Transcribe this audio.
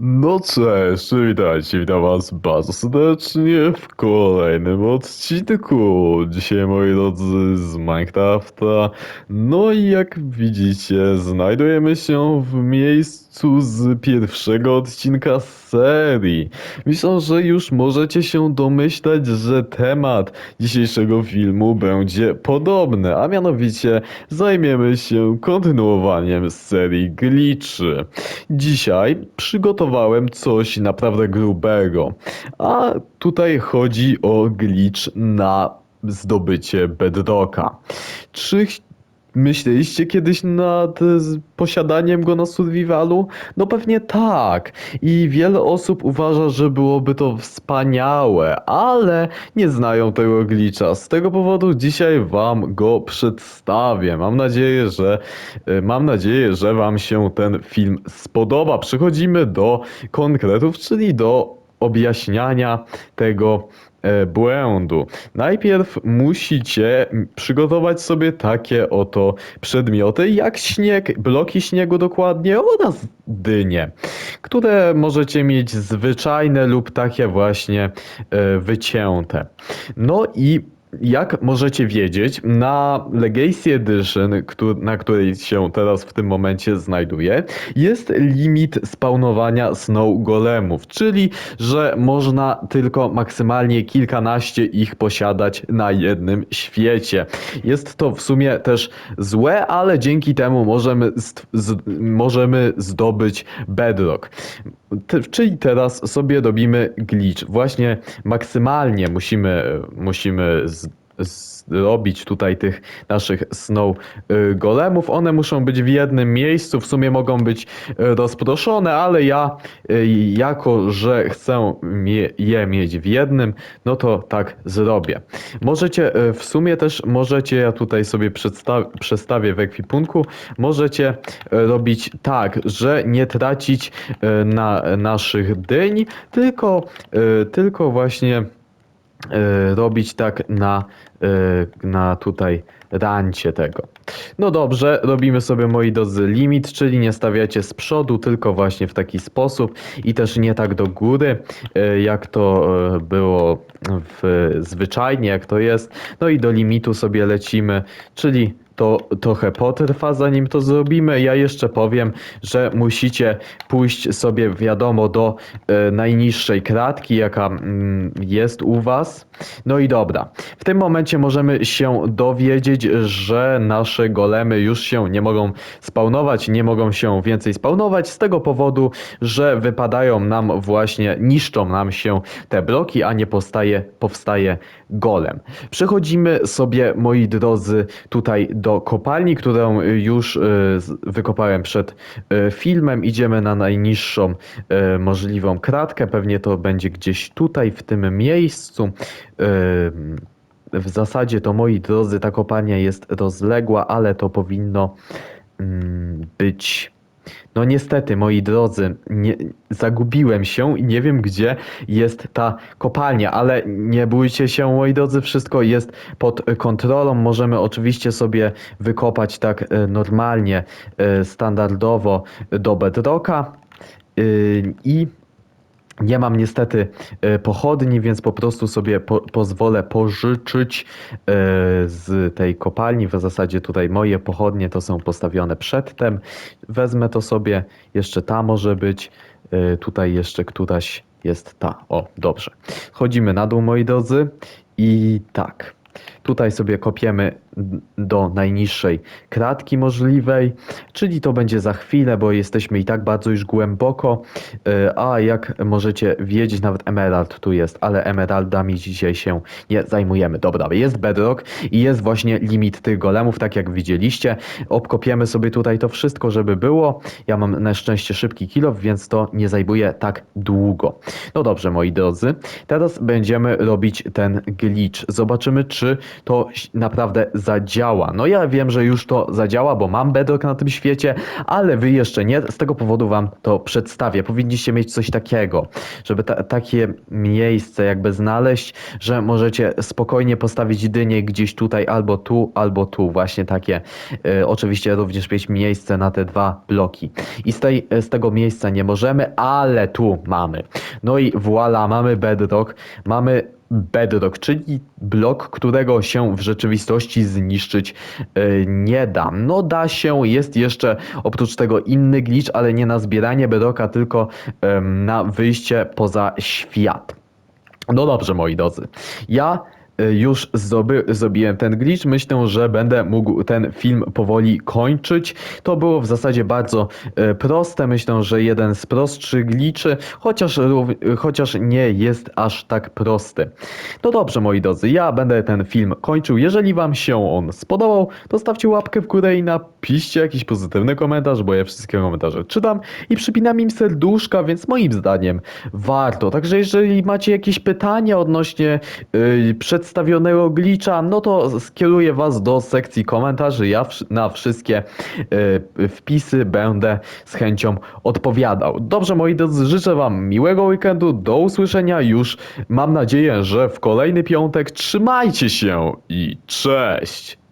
No cześć, witajcie, witam was bardzo serdecznie w kolejnym odcinku. Dzisiaj, moi drodzy, z Minecrafta. No i jak widzicie, znajdujemy się w miejscu z pierwszego odcinka serii. Myślę, że już możecie się domyślać, że temat dzisiejszego filmu będzie podobny, a mianowicie zajmiemy się kontynuowaniem serii Glitchy. Dzisiaj przygotowałem coś naprawdę grubego, a tutaj chodzi o glitch na zdobycie bedrocka. Czy myśleliście kiedyś nad e, posiadaniem go na survivalu? No pewnie tak. I wiele osób uważa, że byłoby to wspaniałe, ale nie znają tego glitcha. Z tego powodu dzisiaj wam go przedstawię. Mam nadzieję, że e, mam nadzieję, że wam się ten film spodoba. Przechodzimy do konkretów, czyli do objaśniania tego błędu. Najpierw musicie przygotować sobie takie oto przedmioty jak śnieg, bloki śniegu dokładnie oraz dynie, które możecie mieć zwyczajne lub takie właśnie e, wycięte. No i jak możecie wiedzieć, na Legacy Edition, na której się teraz w tym momencie znajduję, jest limit spawnowania Snow Golemów, czyli że można tylko maksymalnie kilkanaście ich posiadać na jednym świecie. Jest to w sumie też złe, ale dzięki temu możemy, możemy zdobyć Bedrock. Czyli teraz sobie robimy glitch. Właśnie maksymalnie musimy, musimy zrobić tutaj tych naszych snow y, golemów. One muszą być w jednym miejscu, w sumie mogą być y, rozproszone, ale ja y, jako, że chcę je mieć w jednym, no to tak zrobię. Możecie w sumie też możecie, ja tutaj sobie przestawię w ekwipunku, możecie robić tak, że nie tracić na naszych dyń, tylko, tylko właśnie robić tak na, y, na tutaj rancie tego. No dobrze, robimy sobie moi drodzy limit, czyli nie stawiacie z przodu, tylko właśnie w taki sposób i też nie tak do góry, y, jak to było w, zwyczajnie, jak to jest. No i do limitu sobie lecimy, czyli to trochę potrwa, zanim to zrobimy. Ja jeszcze powiem, że musicie pójść sobie, wiadomo, do e, najniższej kratki, jaka mm, jest u Was. No i dobra. W tym momencie możemy się dowiedzieć, że nasze golemy już się nie mogą spawnować, nie mogą się więcej spawnować z tego powodu, że wypadają nam właśnie, niszczą nam się te bloki, a nie powstaje, powstaje golem. Przechodzimy sobie, moi drodzy, tutaj do kopalni, którą już e, z- wykopałem przed e, filmem. Idziemy na najniższą możliwą kratkę. Pewnie to będzie gdzieś tutaj, w tym miejscu. W zasadzie to, moi drodzy, ta kopalnia jest rozległa, ale to powinno mm, być. No niestety, moi drodzy, nie, zagubiłem się i nie wiem, gdzie jest ta kopalnia, ale nie bójcie się, moi drodzy, wszystko jest pod kontrolą. Możemy oczywiście sobie wykopać tak e, normalnie, e, standardowo do bedrocka y, i nie mam niestety e, pochodni, więc po prostu sobie po, pozwolę pożyczyć e, z tej kopalni. W zasadzie tutaj moje pochodnie to są postawione przedtem. Wezmę to sobie, jeszcze ta może być, e, tutaj jeszcze któraś jest ta. O, dobrze. Chodzimy na dół, moi drodzy, i tak. Tutaj sobie kopiemy do najniższej kratki możliwej, czyli to będzie za chwilę, bo jesteśmy i tak bardzo już głęboko. E, A jak możecie wiedzieć, nawet emerald tu jest, ale emeraldami dzisiaj się nie zajmujemy. Dobra, jest bedrock i jest właśnie limit tych golemów, tak jak widzieliście. Obkopiemy sobie tutaj to wszystko, żeby było. Ja mam na szczęście szybki kilof, więc to nie zajmuje tak długo. No dobrze, moi drodzy, teraz będziemy robić ten glitch. Zobaczymy, czy to naprawdę zadziała. No ja wiem, że już to zadziała, bo mam bedrock na tym świecie, ale wy jeszcze nie. Z tego powodu wam to przedstawię. Powinniście mieć coś takiego, żeby ta, takie miejsce jakby znaleźć, że możecie spokojnie postawić dynię gdzieś tutaj, albo tu, albo tu. Właśnie takie. E, oczywiście również mieć miejsce na te dwa bloki. I z, tej, z tego miejsca nie możemy, ale tu mamy. No i voila, mamy bedrock, mamy bedrock, czyli blok, którego się w rzeczywistości zniszczyć e, nie da. No da się, jest jeszcze oprócz tego inny glitch, ale nie na zbieranie bedrocka, tylko na wyjście poza świat. No dobrze, moi drodzy. Ja już zdoby, zrobiłem ten glitch. Myślę, że będę mógł ten film powoli kończyć. To było w zasadzie bardzo y, proste. Myślę, że jeden z prostszych glitchy, chociaż, y, chociaż nie jest aż tak prosty. No dobrze, moi drodzy, ja będę ten film kończył. Jeżeli Wam się on spodobał, to stawcie łapkę w górę i napiszcie jakiś pozytywny komentarz, bo ja wszystkie komentarze czytam i przypinam im serduszka, więc moim zdaniem warto. Także jeżeli macie jakieś pytania odnośnie yy, przedstawionego glitcha, no to skieruję Was do sekcji komentarzy. Ja na wszystkie yy, wpisy będę z chęcią odpowiadał. Dobrze, moi drodzy, życzę Wam miłego weekendu. Do usłyszenia już. Mam nadzieję, że w kolejny piątek. Trzymajcie się i cześć!